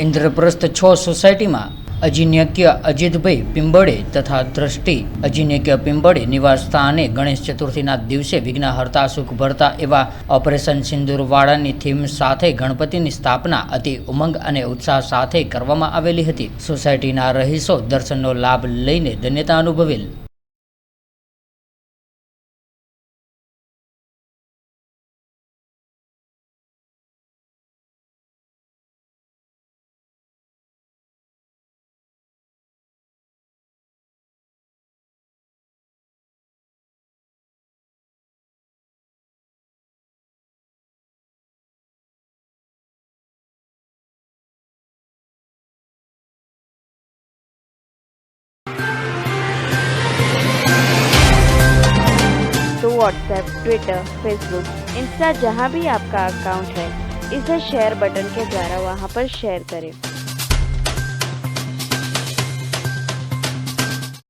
ઇન્દ્રપ્રસ્થ છ સોસાયટીમાં. અજિન્યક્ય અજીતભાઈ પિંબળે તથા દ્રષ્ટિ અજિન્યક્ય પિંબળે નિવાસ સ્થાને ગણેશ ચતુર્થીના દિવસે વિઘ્નહર્તા, સુખ ભરતા એવા ઓપરેશન સિંદૂરવાળાની થીમ સાથે ગણપતિની સ્થાપના અતિ ઉમંગ અને ઉત્સાહ સાથે કરવામાં આવેલી હતી. સોસાયટીના રહીશો દર્શનનો લાભ લઈને ધન્યતા અનુભવેલ. व्हाट्सएप ट्विटर फेसबुक इंस्टा जहाँ भी आपका अकाउंट है इसे शेयर बटन के द्वारा वहाँ पर शेयर करें